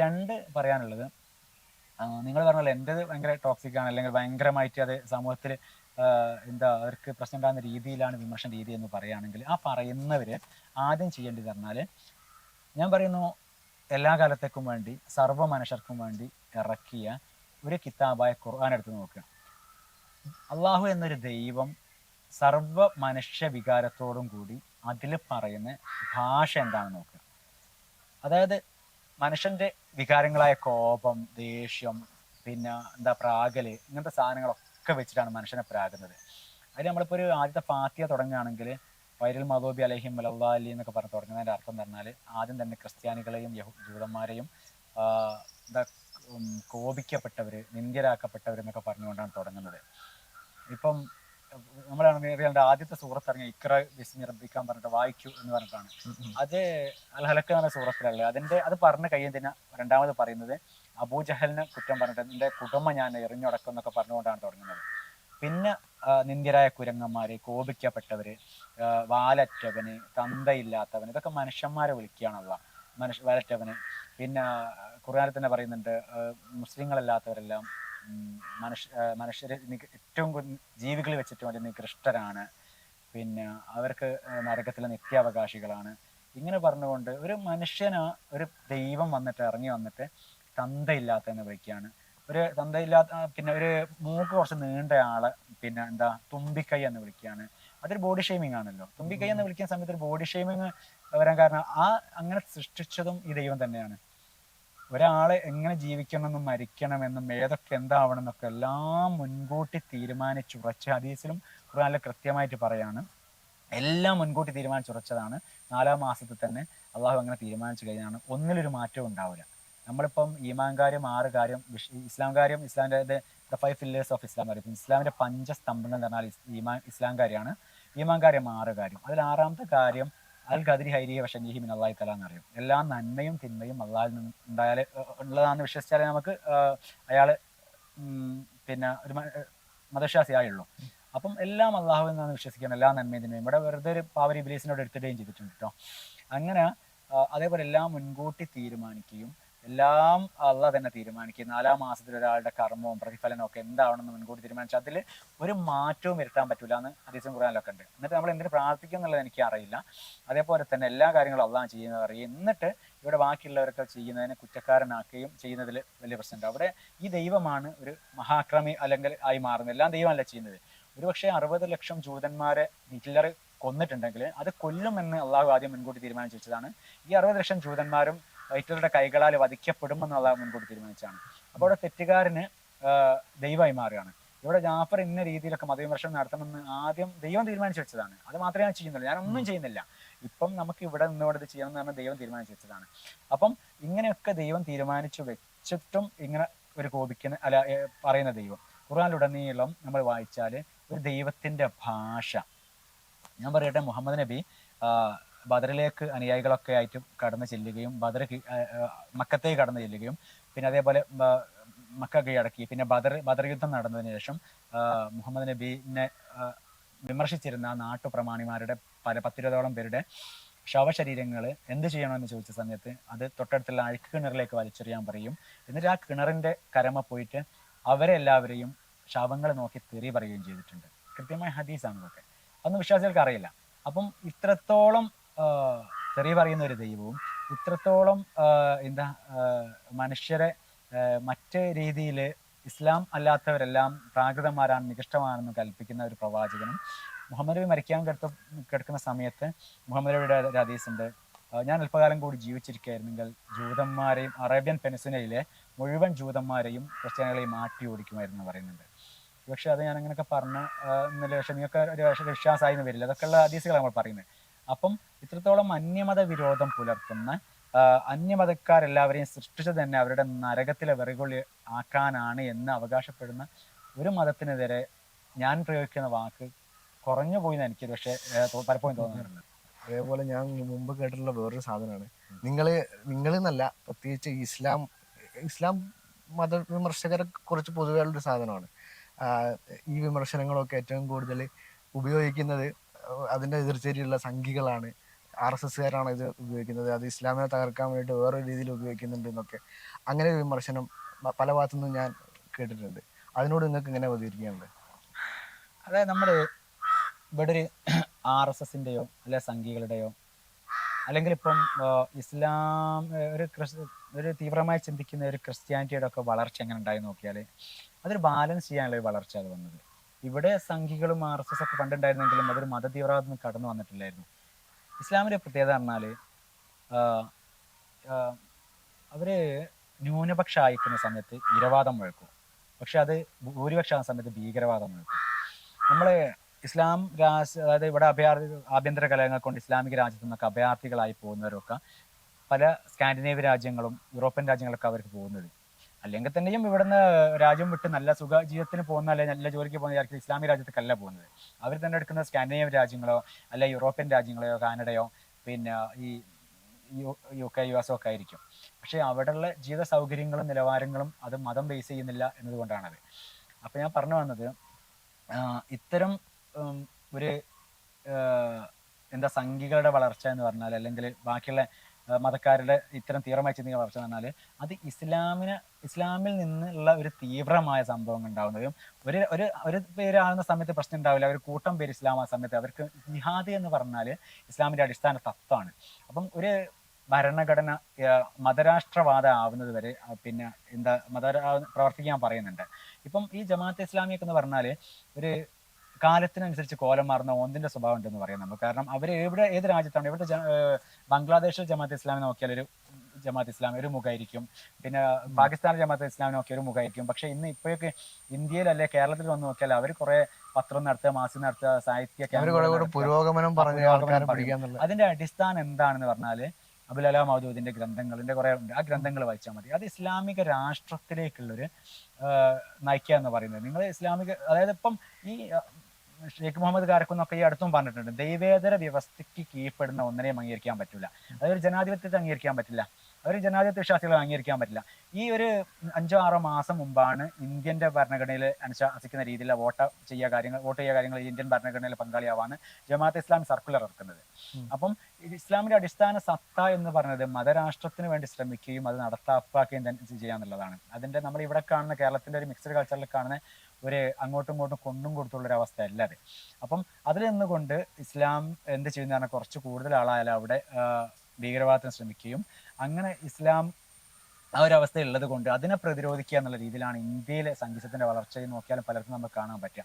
രണ്ട് പറയാനുള്ളത്. നിങ്ങൾ പറഞ്ഞല്ലോ എന്റെത് ഭയങ്കര ടോക്സിക് ആണ് അല്ലെങ്കിൽ ഭയങ്കരമായിട്ട് അത് സമൂഹത്തിൽ എന്താ അവർക്ക് പ്രശ്നം ഉണ്ടാകുന്ന രീതിയിലാണ് വിമർശന രീതി എന്ന് പറയുകയാണെങ്കിൽ ആ പറയുന്നവര് ആദ്യം ചെയ്യേണ്ടത് പറഞ്ഞാൽ ഞാൻ പറയുന്നു എല്ലാ കാലത്തേക്കും വേണ്ടി സർവ മനുഷ്യർക്കും വേണ്ടി ഇറക്കിയ ഒരു കിതാബായ ഖുർആൻ എടുത്ത് നോക്കുക. അള്ളാഹു എന്നൊരു ദൈവം സർവ മനുഷ്യ വികാരത്തോടും കൂടി അതിൽ പറയുന്ന ഭാഷ എന്താണെന്ന് നോക്കുക. അതായത് മനുഷ്യന്റെ വികാരങ്ങളായ കോപം ദേഷ്യം പിന്നെ എന്താ പ്രാകൽ ഇങ്ങനത്തെ സാധനങ്ങളൊക്കെ വെച്ചിട്ടാണ് മനുഷ്യനെ പ്രാകുന്നത്. അതിൽ നമ്മളിപ്പോൾ ഒരു ആദ്യത്തെ ഫാത്തിയ തുടങ്ങുകയാണെങ്കിൽ വൈരൽ മദോബി അലഹിം അലി എന്നൊക്കെ പറഞ്ഞ് തുടങ്ങുന്നതിന്റെ അർത്ഥം പറഞ്ഞാൽ ആദ്യം തന്നെ ക്രിസ്ത്യാനികളെയും യഹൂ ജൂതന്മാരെയും എന്താ കോപിക്കപ്പെട്ടവർ നിന്ദ്യരാക്കപ്പെട്ടവർ എന്നൊക്കെ പറഞ്ഞുകൊണ്ടാണ് തുടങ്ങുന്നത്. ഇപ്പം നമ്മളാണ് ആദ്യത്തെ സൂറത്ത് ഇറങ്ങിയ ഇക്ര ബിസ്മി റബ്ബിക്കാൻ പറഞ്ഞിട്ട് വായിക്കൂ എന്ന് പറഞ്ഞിട്ടാണ്. അത് അൽ ഹലക്ക് എന്ന സൂറത്തിലല്ലേ? അതിന്റെ അത് പറഞ്ഞ കഴിയുന്നതിന് രണ്ടാമത് പറയുന്നത് അബൂജഹലിനെ കുറ്റം പറഞ്ഞിട്ട് നിന്റെ കുടുംബം ഞാൻ എറിഞ്ഞുടക്കും എന്നൊക്കെ പറഞ്ഞുകൊണ്ടാണ് തുടങ്ങുന്നത്. പിന്നെ നിന്ദ്യരായ കുരങ്ങന്മാര് കോപിക്കപ്പെട്ടവര് വാലറ്റവന് തന്തയില്ലാത്തവന് ഇതൊക്കെ മനുഷ്യന്മാരെ വിളിക്കുകയാണല്ല മനുഷ്യ വാലറ്റവന്. പിന്നെ ഖുർആനിൽ തന്നെ പറയുന്നുണ്ട് മുസ്ലിങ്ങളല്ലാത്തവരെല്ലാം മനുഷ്യ മനുഷ്യരെ ഏറ്റവും ജീവികളിൽ വെച്ചിട്ട് വലിയ നികൃഷ്ടരാണ്. പിന്നെ അവർക്ക് നരകത്തിലെ നിത്യാവകാശികളാണ്. ഇങ്ങനെ പറഞ്ഞുകൊണ്ട് ഒരു മനുഷ്യന് ഒരു ദൈവം വന്നിട്ട് ഇറങ്ങി വന്നിട്ട് തന്തയില്ലാത്തതെന്ന് വിളിക്കുകയാണ് ഒരു തന്തയില്ലാത്ത പിന്നെ ഒരു മൂക്ക് കുറച്ച് നീണ്ട ആളെ പിന്നെ എന്താ തുമ്പിക്കൈ എന്ന് വിളിക്കുകയാണ് അതൊരു ബോഡി ഷെയ്മിങ് ആണല്ലോ. തുമ്പിക്കൈ എന്ന് വിളിക്കുന്ന സമയത്ത് ഒരു ബോഡി ഷെയ്മിങ് വരാൻ കാരണം ആ അങ്ങനെ സൃഷ്ടിച്ചതും ഈ ദൈവം തന്നെയാണ്. ഒരാളെ എങ്ങനെ ജീവിക്കണമെന്നും മരിക്കണമെന്നും ഏതൊക്കെ എന്താവണം എന്നൊക്കെ എല്ലാം മുൻകൂട്ടി തീരുമാനിച്ചുറച്ച ഹദീസിലും ഖുർആാനിലും കൃത്യമായിട്ട് പറയാണ്. എല്ലാം മുൻകൂട്ടി തീരുമാനിച്ചുറച്ചതാണ് നാലാം മാസത്തിൽ തന്നെ അള്ളാഹു അങ്ങനെ തീരുമാനിച്ചു കഴിഞ്ഞാണ് ഒന്നിലൊരു മാറ്റവും ഉണ്ടാവില്ല. നമ്മളിപ്പം ഈമാൻ കാര്യം ആറ് കാര്യം ഇസ്ലാം കാര്യം ഇസ്ലാമിന്റെ the five pillars of Islam കാര്യം ഇസ്ലാമിന്റെ പഞ്ചസ്തംഭങ്ങൾ എന്ന് പറഞ്ഞാൽ ഈമാൻ ഇസ്ലാം കാര്യമാണ് ഈമാൻ കാര്യം ആറ് കാര്യം അതിൽ ആറാമത്തെ കാര്യം അൽ ഖദരി ഹൈരിയെ വശനീഹി മിൻ അള്ളാഹി തല എന്നറിയും എല്ലാ നന്മയും തിന്മയും അള്ളാഹിൽ നിന്ന് ഉണ്ടായാൽ ഉള്ളതാണെന്ന് വിശ്വസിച്ചാലേ നമുക്ക് അയാൾ പിന്നെ ഒരു മതവിശ്വാസിയായുള്ളൂ. അപ്പം എല്ലാം അള്ളാഹുവിൽ നിന്നാണ് വിശ്വസിക്കണം എല്ലാ നന്മയും തിന്മയും. ഇവിടെ വെറുതെ ഒരു പാവരി ബിലീസിനോട് എടുത്തിടുകയും ചെയ്തിട്ടുണ്ട് കേട്ടോ അങ്ങനെ അതേപോലെ എല്ലാം മുൻകൂട്ടി തീരുമാനിക്കുകയും എല്ലാം അള്ള തന്നെ തീരുമാനിക്കും നാലാം മാസത്തിൽ ഒരാളുടെ കർമ്മവും പ്രതിഫലനവും ഒക്കെ എന്താവണമെന്ന് മുൻകൂട്ടി തീരുമാനിച്ചു അതിൽ ഒരു മാറ്റവും വരുത്താൻ പറ്റില്ല എന്ന് അദ്ദേഹം ഖുറാനിലൊക്കെ ഉണ്ട്. എന്നിട്ട് നമ്മൾ എന്തിനു പ്രാർത്ഥിക്കും എന്നുള്ളത് എനിക്ക് അറിയില്ല അതേപോലെ തന്നെ എല്ലാ കാര്യങ്ങളും അള്ളാഹ് ചെയ്യുന്നത് അറിയും. എന്നിട്ട് ഇവിടെ ബാക്കിയുള്ളവരൊക്കെ ചെയ്യുന്നതിനെ കുറ്റക്കാരനാക്കുകയും ചെയ്യുന്നതിൽ വലിയ പ്രശ്നമുണ്ട്. അവിടെ ഈ ദൈവമാണ് ഒരു മഹാക്രമി അല്ലെങ്കിൽ ആയി മാറുന്നത്. എല്ലാം ദൈവമല്ല ചെയ്യുന്നത്. ഒരുപക്ഷെ അറുപത് ലക്ഷം ജൂതന്മാരെ ഹിറ്റ്ലർ കൊന്നിട്ടുണ്ടെങ്കിൽ അത് കൊല്ലുമെന്ന് അള്ളാഹു ആദ്യം മുൻകൂട്ടി തീരുമാനിച്ചു വെച്ചതാണ് ഈ അറുപത് ലക്ഷം ജൂതന്മാരും ഹിറ്റ്ലറുടെ കൈകളാൽ വധിക്കപ്പെടുമെന്ന് അള്ളാഹു മുൻകൂട്ടി തീരുമാനിച്ചാണ് അപ്പോൾ അവിടെ തെറ്റുകാരന് ദൈവമായി മാറുകയാണ്. ഇവിടെ ജാഫർ ഇന്ന രീതിയിലൊക്കെ മതവിമർശനം നടത്തണമെന്ന് ആദ്യം ദൈവം തീരുമാനിച്ചു വെച്ചതാണ്. അത് മാത്രമേ ഞാൻ ചെയ്യുന്നുള്ളൂ. ഞാൻ ഒന്നും ചെയ്യുന്നില്ല. ഇപ്പം നമുക്ക് ഇവിടെ നിന്നുകൊണ്ട് ഇത് ചെയ്യണം എന്ന് പറഞ്ഞാൽ ദൈവം തീരുമാനിച്ചു വെച്ചതാണ്. അപ്പം ഇങ്ങനെയൊക്കെ ദൈവം തീരുമാനിച്ചു വെച്ചിട്ടും ഇങ്ങനെ ഒരു കോപിക്കുന്ന അല്ല പറയുന്ന ദൈവം. ഖുർആാനിലുടനീളം നമ്മൾ വായിച്ചാൽ ഒരു ദൈവത്തിന്റെ ഭാഷ ഞാൻ പറയട്ടെ മുഹമ്മദ് നബി ബദറിലേക്ക് അനുയായികളൊക്കെ ആയിട്ട് കടന്നു ചെല്ലുകയും ബദർ മക്കത്തേക്ക് കടന്നു ചെല്ലുകയും പിന്നെ അതേപോലെ മക്ക കീഴടക്കി. പിന്നെ ബദർ ബദർ യുദ്ധം നടന്നതിന് ശേഷം മുഹമ്മദ് നബീനെ വിമർശിച്ചിരുന്ന നാട്ടുപ്രമാണിമാരുടെ പല പത്തിരുപതോളം പേരുടെ ശവശരീരങ്ങൾ എന്ത് ചെയ്യണമെന്ന് ചോദിച്ച സമയത്ത് അത് തൊട്ടടുത്തുള്ള അഴുക്ക് കിണറിലേക്ക് വലിച്ചെറിയാൻ പറയും. എന്നിട്ട് ആ കിണറിന്റെ കരമ പോയിട്ട് അവരെല്ലാവരെയും ശവങ്ങൾ നോക്കി തെറി പറയുകയും ചെയ്തിട്ടുണ്ട്. കൃത്യമായ ഹദീസാണ് ഇതൊക്കെ. അതൊന്നും വിശ്വാസികൾക്ക് അറിയില്ല. അപ്പം ഇത്രത്തോളം ചെറിയ പറയുന്ന ഒരു ദൈവവും ഇത്രത്തോളം എന്താ മനുഷ്യരെ മറ്റു രീതിയിൽ ഇസ്ലാം അല്ലാത്തവരെല്ലാം പ്രാകൃതന്മാരാണ് നികഷ്ടമാണെന്ന് കൽപ്പിക്കുന്ന ഒരു പ്രവാചകനും മുഹമ്മദ് നബി മരിക്കാൻ കിടത്ത കിടക്കുന്ന സമയത്ത് മുഹമ്മദ് നബിയുടെ ഒരു ഉണ്ട്. ഞാൻ അല്പകാലം കൂടി ജീവിച്ചിരിക്കുകയായിരുന്നെങ്കിൽ ജൂതന്മാരെയും അറേബ്യൻ പെനിസുനയിലെ മുഴുവൻ ജൂതന്മാരെയും ക്രിസ്ത്യാനികളെയും മാറ്റി ഓടിക്കുമായിരുന്നു പറയുന്നുണ്ട്. പക്ഷെ അത് ഞാൻ അങ്ങനെയൊക്കെ പറഞ്ഞു ഇന്നലെ പക്ഷെ നിങ്ങൾക്ക് വിശ്വാസമായി എന്ന് വരില്ല. അതൊക്കെയുള്ള ഹദീസുകളാണ് നമ്മൾ പറയുന്നത്. അപ്പം ഇത്രത്തോളം അന്യമത വിരോധം പുലർത്തുന്ന അന്യമതക്കാരെല്ലാവരെയും സൃഷ്ടിച്ചത് തന്നെ അവരുടെ നരകത്തിലെ വെറികൊള്ളി ആക്കാനാണ് എന്ന് അവകാശപ്പെടുന്ന ഒരു മതത്തിനെതിരെ ഞാൻ പ്രയോഗിക്കുന്ന വാക്ക് കുറഞ്ഞു പോയി എന്ന് എനിക്ക് പക്ഷേ പലപ്പോഴും തോന്നാറുണ്ട്. അതേപോലെ ഞാൻ മുമ്പ് കേട്ടിട്ടുള്ള വേറൊരു സാധനമാണ്. നിങ്ങൾ നിങ്ങൾ എന്നല്ല പ്രത്യേകിച്ച് ഇസ്ലാം ഇസ്ലാം മത വിമർശകരെ കുറിച്ച് പൊതുവെയുള്ളൊരു സാധനമാണ്. ഈ വിമർശനങ്ങളൊക്കെ ഏറ്റവും കൂടുതൽ ഉപയോഗിക്കുന്നത് അതിന്റെ എതിർച്ചേരിയുള്ള സംഘികളാണ്. ആർ എസ് എസ്സുകാരാണ് ഇത് ഉപയോഗിക്കുന്നത്. അത് ഇസ്ലാമിനെ തകർക്കാൻ വേണ്ടിയിട്ട് വേറൊരു രീതിയിൽ ഉപയോഗിക്കുന്നുണ്ട് എന്നൊക്കെ. അങ്ങനെ ഒരു വിമർശനം പല ഭാഗത്തുനിന്നും ഞാൻ കേട്ടിട്ടുണ്ട്. അതിനോട് നിങ്ങൾക്ക് ഇങ്ങനെ പ്രതികരിക്കാനുണ്ട്? അതായത് നമ്മൾ ഇവിടെ ഒരു ആർ എസ് എസിന്റെയോ അല്ലെ സംഘികളുടെയോ അല്ലെങ്കിൽ ഇപ്പം ഇസ്ലാം ഒരു ക്രിസ് ഒരു തീവ്രമായി ചിന്തിക്കുന്ന ഒരു ക്രിസ്ത്യാനിറ്റിയുടെ ഒക്കെ വളർച്ച എങ്ങനെ ഉണ്ടായി നോക്കിയാൽ അതൊരു ബാലൻസ് ചെയ്യാനുള്ള ഒരു വളർച്ച അത് വന്നത്. ഇവിടെ സംഘികളും ആർ എസ് എസ് ഒക്കെ പണ്ടുണ്ടായിരുന്നെങ്കിലും അതൊരു മതതീവ്രവാദം കടന്നു വന്നിട്ടില്ലായിരുന്നു. ഇസ്ലാമിന്റെ പ്രത്യേകത പറഞ്ഞാൽ അവർ ന്യൂനപക്ഷം അയക്കുന്ന സമയത്ത് ഇരവാദം മുഴക്കും. പക്ഷെ അത് ഭൂരിപക്ഷമാകുന്ന സമയത്ത് ഭീകരവാദം മുഴക്കും. നമ്മൾ ഇസ്ലാം രാജ് അതായത് ഇവിടെ അഭയാർത്ഥി ആഭ്യന്തര കലഹങ്ങൾ കൊണ്ട് ഇസ്ലാമിക രാജ്യത്തു നിന്നൊക്കെ അഭയാർത്ഥികളായി പോകുന്നവരൊക്കെ പല സ്കാൻഡിനേവ്യ രാജ്യങ്ങളും യൂറോപ്യൻ രാജ്യങ്ങളൊക്കെ അവർക്ക് പോകുന്നത്. അല്ലെങ്കിൽ തന്നെയും ഇവിടുന്ന് രാജ്യം വിട്ട് നല്ല സുഖ ജീവിതത്തിന് പോകുന്ന അല്ലെങ്കിൽ നല്ല ജോലിക്ക് പോകുന്ന ആർക്കും ഇസ്ലാമിക രാജ്യത്തേക്കല്ല പോകുന്നത്. അവർ തന്നെ എടുക്കുന്ന സ്കാൻഡിനേവ് രാജ്യങ്ങളോ അല്ലെ യൂറോപ്യൻ രാജ്യങ്ങളെയോ കാനഡയോ പിന്നെ ഈ യു കെ യു എസ് ഒക്കെ ആയിരിക്കും. പക്ഷേ അവിടെയുള്ള ജീവിത സൗകര്യങ്ങളും നിലവാരങ്ങളും അത് മതം ബേസ് ചെയ്യുന്നില്ല എന്നതുകൊണ്ടാണത്. അപ്പം ഞാൻ പറഞ്ഞു വന്നത് ഇത്തരം ഒരു എന്താ സംഘികളുടെ വളർച്ച എന്ന് പറഞ്ഞാൽ അല്ലെങ്കിൽ ബാക്കിയുള്ള മതക്കാരുടെ ഇത്തരം തീവ്രമായ ചിന്തിക്കുന്ന വളർച്ച പറഞ്ഞാൽ അത് ഇസ്ലാമിന് ഇസ്ലാമിൽ നിന്നുള്ള ഒരു തീവ്രമായ സംഭവങ്ങൾ ഉണ്ടാവുന്നതും ഒരു ഒരു ഒരു പേരാകുന്ന സമയത്ത് പ്രശ്നം ഉണ്ടാവില്ല ഒരു കൂട്ടം പേര് ആ സമയത്ത് അവർക്ക് ജിഹാദി എന്ന് പറഞ്ഞാൽ ഇസ്ലാമിന്റെ അടിസ്ഥാന തത്വമാണ്. അപ്പം ഒരു ഭരണഘടന മതരാഷ്ട്രവാദം ആവുന്നത് വരെ പിന്നെ എന്താ മത പ്രവർത്തിക്കാൻ പറയുന്നുണ്ട്. ഇപ്പം ഈ ജമാഅത്ത് ഇസ്ലാമിയൊക്കെ എന്ന് പറഞ്ഞാൽ ഒരു കാലത്തിനനുസരിച്ച് കോലം മാറുന്ന ഒന്നിന്റെ സ്വഭാവം ഉണ്ടെന്ന് പറയാം നമുക്ക്. കാരണം അവർ എവിടെ ഏത് രാജ്യത്താണ് ഇവിടെ ബംഗ്ലാദേശിൽ ജമാഅത്ത് ഇസ്ലാമി നോക്കിയാൽ ഒരു ജമാഅത്ത് ഇസ്ലാമി ഒരു മുഖമായിരിക്കും പിന്നെ പാകിസ്ഥാൻ ജമാഅത്ത് ഇസ്ലാമി നോക്കിയ ഒരു മുഖമായിരിക്കും പക്ഷെ ഇന്ന് ഇപ്പോഴൊക്കെ ഇന്ത്യയിൽ അല്ലെ കേരളത്തിൽ വന്ന് നോക്കിയാൽ അവർ കുറെ പത്രം നടത്തുക മാസം നടത്തുക സാഹിത്യ. പുരോഗമനം അതിന്റെ അടിസ്ഥാനം എന്താണെന്ന് പറഞ്ഞാൽ അബുൽ അലാ മൗദൂദിന്റെ ഗ്രന്ഥങ്ങളിന്റെ കുറെ ഉണ്ട്. ആ ഗ്രന്ഥങ്ങൾ വായിച്ചാൽ മതി. അത് ഇസ്ലാമിക രാഷ്ട്രത്തിലേക്കുള്ളൊരു നയിക്കുക എന്ന് പറയുന്നത്. നിങ്ങൾ ഇസ്ലാമിക അതായത് ഇപ്പം ഈ ഷെയ്ഖ് മുഹമ്മദ് കാരക്കുന്നൊക്കെ ഈ അടുത്തും പറഞ്ഞിട്ടുണ്ട്. ദൈവേതര വ്യവസ്ഥയ്ക്ക് കീഴ്പ്പെടുന്ന ഒന്നിനെയും അംഗീകരിക്കാൻ പറ്റില്ല. അതൊരു ജനാധിപത്യത്തെ അംഗീകരിക്കാൻ പറ്റില്ല. അവർ ജനാധിപത്യ വിശ്വാസികളെ അംഗീകരിക്കാൻ പറ്റില്ല. ഈ ഒരു അഞ്ചോ ആറോ മാസം മുമ്പാണ് ഇന്ത്യന്റെ ഭരണഘടനയിൽ അനുശാസിക്കുന്ന രീതിയിൽ വോട്ട് ചെയ്യുക കാര്യങ്ങൾ വോട്ട് ചെയ്യുക കാര്യങ്ങൾ ഇന്ത്യൻ ഭരണഘടനയിൽ പങ്കാളിയാവാണ് ജമാഅത്ത് ഇസ്ലാം സർക്കുലർ ഇറക്കുന്നത്. അപ്പം ഇസ്ലാമിന്റെ ഇസ്ലാമിന്റെ അടിസ്ഥാന സത്ത എന്ന് പറഞ്ഞത് മതരാഷ്ട്രത്തിന് വേണ്ടി ശ്രമിക്കുകയും അത് നടപ്പാക്കുകയും തന്നെ ചെയ്യാന്നുള്ളതാണ്. അതിന്റെ നമ്മൾ ഇവിടെ കാണുന്ന കേരളത്തിന്റെ ഒരു മിക്സഡ് കൾച്ചറിൽ കാണുന്ന ഒരു അങ്ങോട്ടും ഇങ്ങോട്ടും കൊണ്ടും കൊടുത്തുള്ള ഒരു അവസ്ഥ അല്ല അത്. അപ്പം അതിൽ നിന്നുകൊണ്ട് ഇസ്ലാം എന്ത് ചെയ്യുന്ന പറഞ്ഞാൽ കുറച്ച് കൂടുതൽ ആളായാലും അവിടെ ഭീകരവാദത്തിന് ശ്രമിക്കുകയും അങ്ങനെ ഇസ്ലാം ആ ഒരു അവസ്ഥ ഉള്ളത് കൊണ്ട് അതിനെ പ്രതിരോധിക്കുക എന്നുള്ള രീതിയിലാണ് ഇന്ത്യയിലെ സംഗീതത്തിന്റെ വളർച്ചയിൽ നോക്കിയാലും പലർക്കും നമുക്ക് കാണാൻ പറ്റുക.